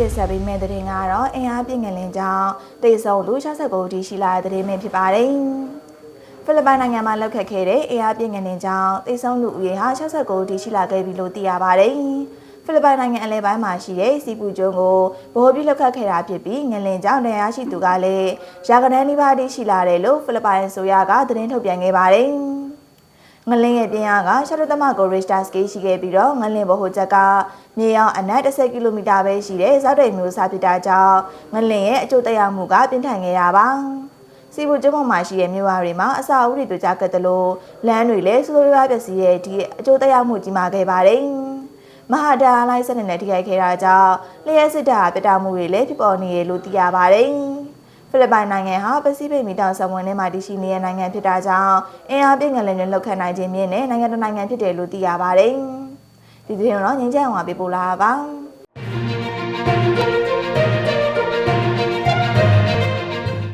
တင်ဆက်ပေးမယ့်သတင်းကတော့အင်အားပြင်းငလင်ကြောင့်တေဆုံလူ69ဦးထိရှိလာတဲ့သတင်းပဲဖြစ်ပါတယ်။ဖိလစ်ပိုင်နိုင်ငံမှာလောက်ခတ်ခဲ့တဲ့အင်အားပြင်းငလင်ကြောင့်တေဆုံလူဦးရေဟာ69ဦးထိရှိလာခဲ့ပြီလို့သိရပါတယ်။ဖိလစ်ပိုင်နိုင်ငံအလဲပိုင်းမှာရှိတဲ့စီပူကျွန်းကိုဗဟိုပြုလောက်ခတ်ခဲ့တာဖြစ်ပြီးငလင်ကြောင့်နေရာရှိသူကလည်းရာဂဏန်းနီးပါးထိရှိလာတယ်လို့ဖိလစ်ပိုင်အစိုးရကသတင်းထုတ်ပြန်ခဲ့ပါတယ်။ငလင်းရဲ့ ပြင်းအားကရှရသမကိုရစ်တာစကေးရှိခဲ့ပြီးတော့ငလင်းဘဟိုချက်ကမြေရောင်အနက်10ကီလိုမီတာပဲရှိတဲ့ဇောက်တိမ်မျိုးစားဖြစ်တာကြောင့်ငလင်းရဲ့အကျိုးသက်ရောက်မှုကပြင်းထန်ခဲ့ရပါစီဘူကျွန်းပေါ်မှာရှိတဲ့မြို့ရွာတွေမှာအစာအုပ်တွေပြကြခဲ့တယ်လို့လမ်းတွေလည်းဆိုးရွားပျက်စီးရဲ့ဒီအကျိုးသက်ရောက်မှုကြီးမားခဲ့ပါတယ်မဟာဒါလိုင်းစနစ်နဲ့ထိခိုက်ခဲ့တာကြောင့်လျှက်စစ်တာပြတာမှုတွေလည်းဖြစ်ပေါ်နေရလို့သိရပါတယ် ဖိလစ်ပိုင်နိုင်ငံဟာပစိဖိတ်မီတောင်ဆံဝင်ထဲမှာတည်ရှိနေတဲ့နိုင်ငံဖြစ်တာကြောင့်အင်အားပြင်းငလင်တွေလှုပ်ခတ်နိုင်ခြင်းမြင့်တဲ့နိုင်ငံတစ်နိုင်ငံဖြစ်တယ်လို့သိရပါတယ်။ဒီသတင်းတော့ငင်းကြအောင်ပါပြပို့လာပါ။